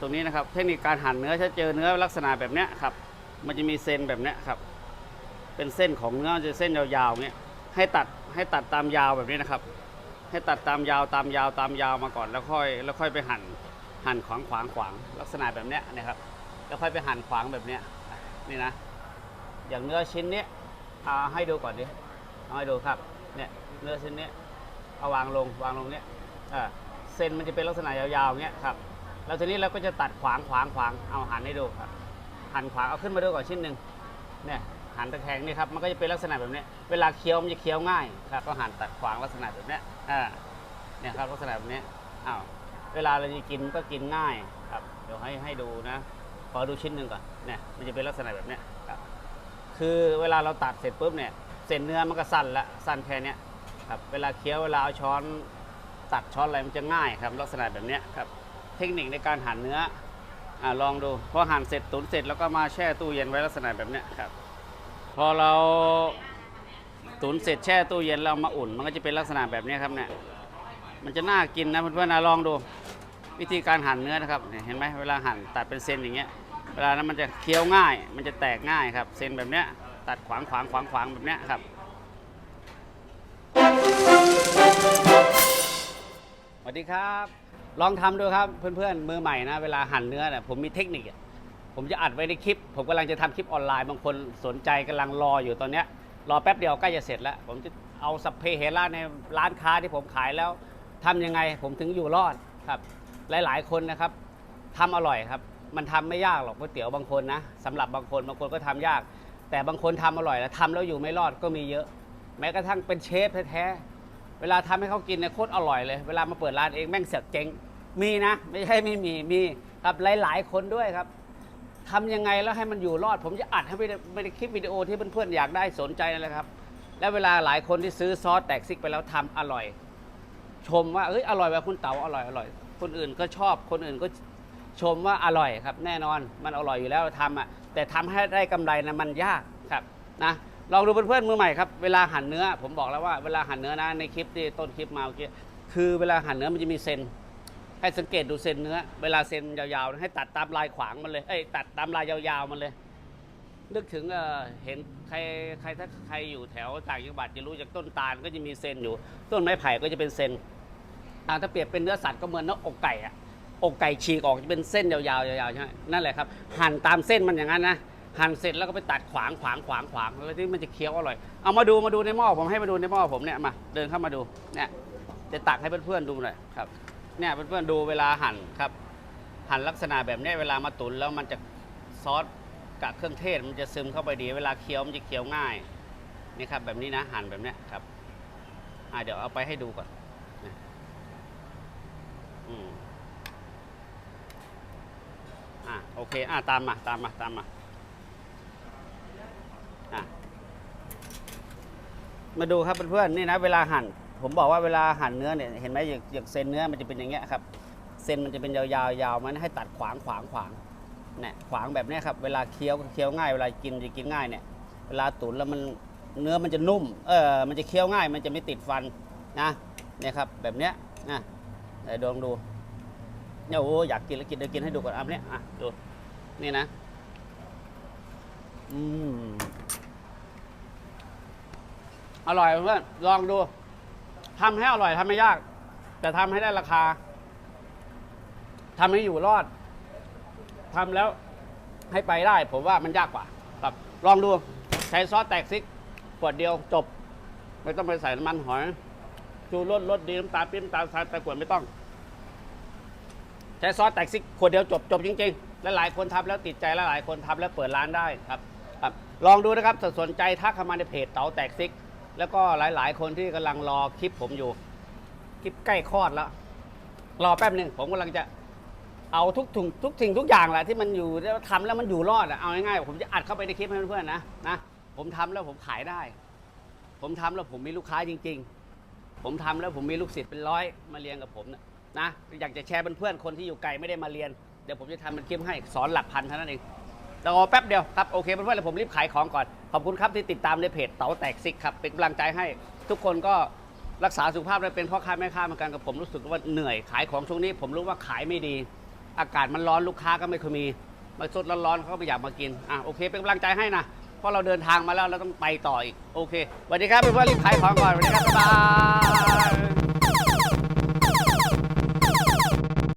ตรงนี้นะครับเทคนิคการหั่นเนื้อถ้าเจอเนื้อลักษณะแบบเนี้ยครับ มันจะมีเส้นแบบเนี้ยครับ เป็นเส้นของเนื้อจะเส้นยาวๆเนี้ยให้ตัดให้ตัดตามยาวแบบนี้นะครับ ให้ตัดตามยาวตามยาวตามยาวมาก่อน แล้วค่อยแล้วค่อยไปหั่นหั่นขวางขวางขวางลักษณะแบบเนี้ยนะครับ แล้วค่อยไปหั่นขวางแบบเนี้ยนี่นะ อย่างเนื้อชิ้นเนี้ยเอาให้ดูก่อนดิเอาให้ดูครับเนี่ยเนื้อชิ้นเนี้ยเอาวางลงวางลงเนี้ยอ่าเส้นมันจะเป็นลักษณะยาวๆเนี้ยครับ แล้วทีนี้เราก็จะตัดขวางขวางขวางเอาหั่นให้ดูครับหั่นขวางเอาขึ้นมาดูก่อนชิ้นหนึ่งเนี่ยหั่นตะแคงนี่ครับมันก็จะเป็นลักษณะแบบนี้เวลาเคี้ยวมันจะเคี้ยวง่ายครับก็หั่นตัดขวางลักษณะแบบนี้อ่าเนี่ยครับลักษณะแบบนี้อ้าวเวลาเราจะกินก็กินง่ายครับเดี๋ยวให้ให้ดูนะขอดูชิ้นหนึ่งก่อนเนี่ยมันจะเป็นลักษณะแบบนี้ครับคือเวลาเราตัดเสร็จปุ๊บเนี่ยเส้นเนื้อมันก็สั้นละสั้นแค่เนี้ยครับเวลาเคี้ยวเวลาเอาช้อนตัดช้อนอะไรมันจะง่ายครับ ลักษณะแบบนี้ครับ เทคนิคในการหั่นเนื้ออลองดูพอหั่นเสร็จตุ๋นเสร็จแล้วก็มาแช่ตู้เย็นไว้ลักษณะแบบเนี้ยครับ พอเราตุ๋นเสร็จแช่ตู้เย็นเรามาอุ่น มันก็จะเป็นลักษณะแบบเนี้ยครับเนี่ยมันจะน่ากินนะเพื่อนๆนะลองดูวิธีการหั่นเนื้อนะครับเนี่ยเห็นไหมเวลาหั่นตัดเป็นเส้นอย่างเงี้ยเวลานั้นมันจะเคี้ยวง่าย มันจะแตกง่ายครับเส้นแบบเนี้ยตัดขวางขวางขวางขวางแบบเนี้ยครับสวัสดีครับ ลองทำดูครับเพื่อนๆมือใหม่นะเวลาหั่นเนื้อเนี่ยผมมีเทคนิคอะผมจะอัดไว้ในคลิป ผมกำลังจะทำคลิปออนไลน์บางคนสนใจกำลังรออยู่ตอนเนี้ยรอแป๊บเดียวใกล้จะเสร็จแล้ว ผมจะเอาสัพเพเหระในร้านค้าที่ผมขายแล้วทำยังไงผมถึงอยู่รอดครับ หลายๆคนนะครับทำอร่อยครับ มันทำไม่ยากหรอกก๋วยเตี๋ยวบางคนนะสำหรับบางคนบางคนก็ทำยาก แต่บางคนทำอร่อยแล้วทำแล้วอยู่ไม่รอดก็มีเยอะ แม้กระทั่งเป็นเชฟแท้ๆ เวลาทำให้เขากินเนี่ยโคตรอร่อยเลย เวลามาเปิดร้านเองแม่งเสียเจ๊ง มีนะ ไม่ใช่ไม่มีมีครับหลาย ๆ คนด้วยครับทำยังไงแล้วให้มันอยู่รอด ผมจะอัดให้ไปในไปในคลิปวิดีโอที่เพื่อนๆอยากได้สนใจนั่นแหละครับ แล้วเวลาหลายคนที่ซื้อซอสแตกซิกไปแล้วทำอร่อย ชมว่าเอ้ยอร่อยแบบคุณเต๋าอร่อยอร่อย คนอื่นก็ชอบคนอื่นก็ชมว่าอร่อยครับ แน่นอนมันอร่อยอยู่แล้วทำอะแต่ทำให้ได้กำไรนะมันยากครับนะ ลองดูเพื่อนๆมือใหม่ครับเวลาหั่นเนื้อ ผมบอกแล้วว่าเวลาหั่นเนื้อนะในคลิปที่ต้นคลิปมาเมื่อกี้คือเวลาหั่นเนื้อมันจะมีเซนให้สังเกตดูเซนเนื้อ เวลาเซนยาวๆให้ตัดตามลายขวางมันเลยเอ้ยตัดตามลายยาวๆมันเลย นึกถึงเออเห็นใครใครถ้าใครอยู่แถวต่างจังหวัดจะรู้จากต้นตาลก็จะมีเซนอยู่ ต้นไม้ไผ่ก็จะเป็นเซนอ่าถ้าเปรียบเป็นเนื้อสัตว์ก็เหมือนเนื้ออกไก่อะอกไก่ฉีกออกจะเป็นเส้นยาวๆยาวๆใช่ไหมนั่นแหละครับหั่นตามเส้นมันอย่างนั้นนะ หั่นเสร็จแล้วก็ไปตัดขวางขวางขวางขวางแล้วที่มันจะเคี้ยวอร่อย เอามาดูมาดูในหม้อผมให้มาดูในหม้อผมเนี่ยมาเดินเข้ามาดูเนี่ยจะตักให้เพื่อนๆดูหน่อยครับเนี่ยเพื่อนๆดูเวลาหั่นครับ หั่นลักษณะแบบเนี้ยเวลามาตุ๋นแล้วมันจะซอสกับเครื่องเทศมันจะซึมเข้าไปดี เวลาเคี้ยวมันจะเคี้ยวง่ายนี่ครับแบบนี้นะหั่นแบบเนี้ยครับอ่าเดี๋ยวเอาไปให้ดูก่อนอืมอะโอเคอะตามมาตามมาตามมา อะ มาดูครับเพื่อนๆนี่นะเวลาหั่น ผมบอกว่าเวลาหั่นเนื้อเนี่ยเห็นไหมอย่างอย่างเส้นเนื้อมันจะเป็นอย่างเงี้ยครับเส้นมันจะเป็นยาวๆยาวมันให้ตัดขวางขวางขวางเนี่ยขวางแบบนี้ครับเวลาเคี้ยวเคี้ยวง่ายเวลากินจะกินง่ายเนี่ยเวลาตุ๋นแล้วมันเนื้อมันจะนุ่มเออมันจะเคี้ยวง่าย มันจะไม่ติดฟันนะเนี่ยครับแบบเนี้ยนะเดี๋ยวลองดูเนี่ยโอ้อยากกินแล้วกินเดี๋ยวกินให้ดูก่อนอันนี้อะดูนี่นะอืม อร่อยเพื่อนลองดูทำให้อร่อยทำไม่ยาก แต่ทำให้ได้ราคาทำให้อยู่รอดทำแล้วให้ไปได้ ผมว่ามันยากกว่าครับลองดูใช้ซอสแตกซิกขวดเดียวจบ ไม่ต้องไปใส่น้ำมันหอยชูรสรสดีน้ำตาลปี๊บน้ำตาลทรายตะกวดไม่ต้อง ใช้ซอสแตกซิกขวดเดียวจบจบจริงๆและหลายคนทำแล้วติดใจและหลายคนทำแล้วเปิดร้านได้ครับครับ ลองดูนะครับสนใจทักเข้ามาในเพจเต๋าแตกซิก แล้วก็หลาย ๆ คนที่กำลังรอคลิปผมอยู่ คลิปใกล้คลอดแล้ว รอแป๊บหนึ่งผมกำลังจะเอาทุกถุงทุกสิ่งทุกอย่างแหละที่มันอยู่แล้วทำแล้วมันอยู่รอดอะเอาง่ายๆผมจะอัดเข้าไปในคลิปให้เพื่อนๆนะนะผมทำแล้วผมขายได้ ผมทำแล้วผมมีลูกค้าจริง ๆ ผมทำแล้วผมมีลูกศิษย์เป็นร้อยมาเรียนกับผมนะนะอยากจะแชร์เป็นเพื่อนคนที่อยู่ไกลไม่ได้มาเรียนเดี๋ยวผมจะทำเป็นคลิปให้สอนหลักพันเท่านั้นเอง รอแป๊บเดียวครับโอเคเพื่อนๆเดี๋ยวผมรีบขายของก่อน ขอบคุณครับที่ติดตามในเพจเต๋าแตกซิกครับเป็นกำลังใจให้ทุกคนก็รักษาสุขภาพและเป็นพ่อค้าแม่ค้าเหมือนกันกับผมรู้สึกว่าเหนื่อยขายของช่วงนี้ ผมรู้ว่าขายไม่ดี อากาศมันร้อนลูกค้าก็ไม่ค่อยมีมาสดร้อนๆเขาก็ไม่อยากมากินอะโอเค เป็นกำลังใจให้นะเพราะเราเดินทางมาแล้วเราต้องไปต่ออีกโอเคสวัสดีครับเพื่อนๆรีบขายของก่อนสวัสดีครับบ๊ายบาย